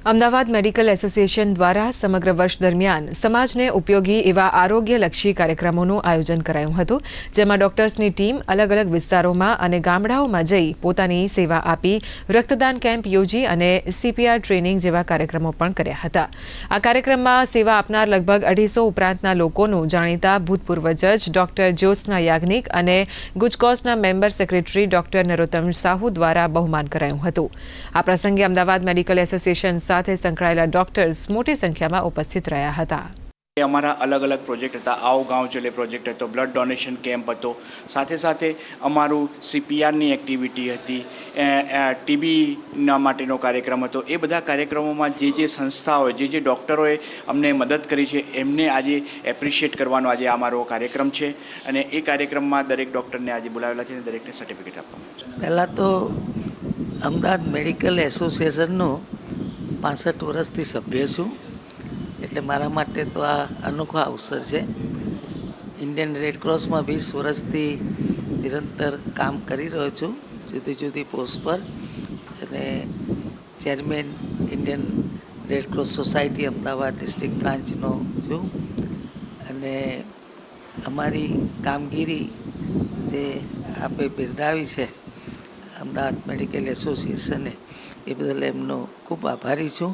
Ahmedabad medical association દ્વારા સમગ્ર વર્ષ દરમિયાન સમાજને ઉપયોગી એવા આરોગ્યલક્ષી કાર્યક્રમોનું આયોજન કરાયું હતું, જેમાં ડોક્ટર્સની ટીમ અલગ અલગ વિસ્તારોમાં અને ગામડાઓમાં જઈ પોતાની સેવા આપી, રક્તદાન કેમ્પ યોજી અને સીપીઆર ટ્રેનિંગ જેવા કાર્યક્રમો પણ કર્યા હતા. આ કાર્યક્રમમાં સેવા આપનાર લગભગ અઢીસો ઉપરાંતના લોકોનું જાણીતા ભૂતપૂર્વ જજ ડોક્ટર જ્યોત્સના યાજ્ઞિક અને ગુજકોસના member secretary doctor Narottam Sahu દ્વારા બહુમાન કરાયું હતું. આ પ્રસંગે અમદાવાદ મેડિકલ એસોસિએશન સાથે સંકળાયેલા ડોક્ટર્સ મોટી સંખ્યામાં ઉપસ્થિત રહ્યા હતા. એ અમારા અલગ અલગ પ્રોજેક્ટ હતા. આવો ગાંવ ચલે પ્રોજેક્ટ હતો બ્લડ ડોનેશન કેમ્પ હતો. સાથે સાથે અમારું સીપીઆરની એક્ટિવિટી હતી ટીબીના માટેનો કાર્યક્રમ હતો. એ બધા કાર્યક્રમોમાં જે જે સંસ્થાઓએ જે જે ડૉક્ટરોએ અમને મદદ કરી છે એમને આજે એપ્રિશિએટ કરવાનો આજે અમારો કાર્યક્રમ છે. અને એ કાર્યક્રમમાં દરેક ડૉક્ટરને આજે બોલાવેલા છે અને દરેકને સર્ટિફિકેટ આપવામાં પહેલાં તો અમદાવાદ મેડિકલ એસોસિએશનનો પાસઠ વર્ષથી સભ્ય છું. એટલે મારા માટે તો આ અનોખો અવસર છે. ઇન્ડિયન રેડ ક્રોસમાં વીસ વર્ષથી નિરંતર કામ કરી રહ્યો છું, જુદી જુદી પોસ્ટ પર. અને chairman Indian red cross society Ahmedabad district બ્રાન્ચનો છું. અને અમારી કામગીરી જે આપે બિરદાવી છે અમદાવાદ મેડિકલ એસોસિએશને એ બદલ એમનો ખૂબ આભારી છું.